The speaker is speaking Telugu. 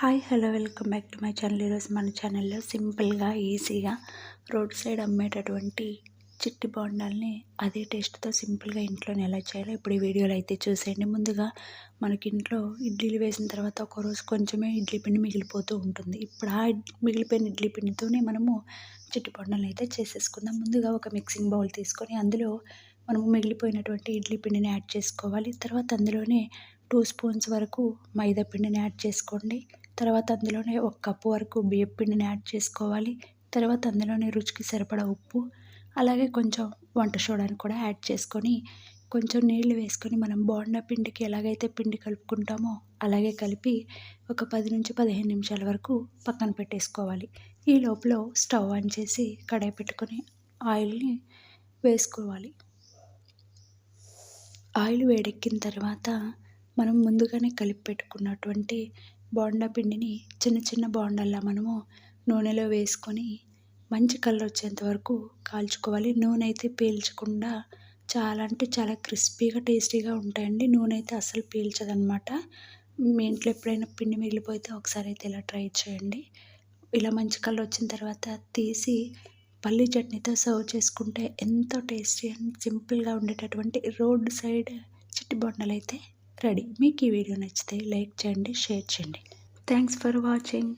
Hi hello welcome back to my channel. ఈరోజు మన ఛానల్లో సింపుల్గా ఈజీగా రోడ్ సైడ్ అమ్మేటటువంటి చిట్టి బోండాల్ని అదే టేస్ట్తో సింపుల్గా ఇంట్లోనే ఎలా చేయాలో ఇప్పుడు ఈ వీడియోలో అయితే చూసేయండి. ముందుగా మనకి ఇంట్లో ఇడ్లీలు వేసిన తర్వాత ఒక రోజు కొంచెమే ఇడ్లీ పిండి మిగిలిపోతూ ఉంటుంది. ఇప్పుడు ఆ మిగిలిపోయిన ఇడ్లీ పిండితోనే మనము చిట్టి బోండాలను అయితే చేసేసుకుందాం. ముందుగా ఒక మిక్సింగ్ బౌల్ తీసుకొని అందులో మనము మిగిలిపోయినటువంటి ఇడ్లీ పిండిని యాడ్ చేసుకోవాలి. తర్వాత అందులోనే టూ స్పూన్స్ వరకు మైదా పిండిని యాడ్ చేసుకోండి. తర్వాత అందులోనే ఒక కప్పు వరకు బియ్యం పిండిని యాడ్ చేసుకోవాలి. తర్వాత అందులోనే రుచికి సరిపడా ఉప్పు అలాగే కొంచెం వంట సోడాని కూడా యాడ్ చేసుకొని కొంచెం నీళ్ళు వేసుకొని మనం బోండా పిండికి ఎలాగైతే పిండి కలుపుకుంటామో అలాగే కలిపి ఒక పది నుంచి పదిహేను నిమిషాల వరకు పక్కన పెట్టేసుకోవాలి. ఈ లోపల స్టవ్ ఆన్ చేసి కడాయి పెట్టుకొని ఆయిల్ని వేసుకోవాలి. ఆయిల్ వేడెక్కిన తర్వాత మనం ముందుగానే కలిపి పెట్టుకున్నటువంటి బోండా పిండిని చిన్న చిన్న బోండాల్లా మనము నూనెలో వేసుకొని మంచి కలర్ వచ్చేంత వరకు కాల్చుకోవాలి. నూనె అయితే పీల్చకుండా చాలా అంటే చాలా క్రిస్పీగా టేస్టీగా ఉంటాయండి. నూనె అయితే అస్సలు పీల్చదనమాట మీ ఇంట్లో ఎప్పుడైనా పిండి మిగిలిపోతే ఒకసారి అయితే ఇలా ట్రై చేయండి. ఇలా మంచి కలర్ వచ్చిన తర్వాత తీసి పల్లి చట్నీతో సర్వ్ చేసుకుంటే ఎంతో టేస్టీ అండ్ సింపుల్గా ఉండేటటువంటి రోడ్ సైడ్ చిట్టి బొండలు అయితే రెడీ. మీకు ఈ వీడియో నచ్చితే లైక్ చేయండి షేర్ చేయండి. Thanks for watching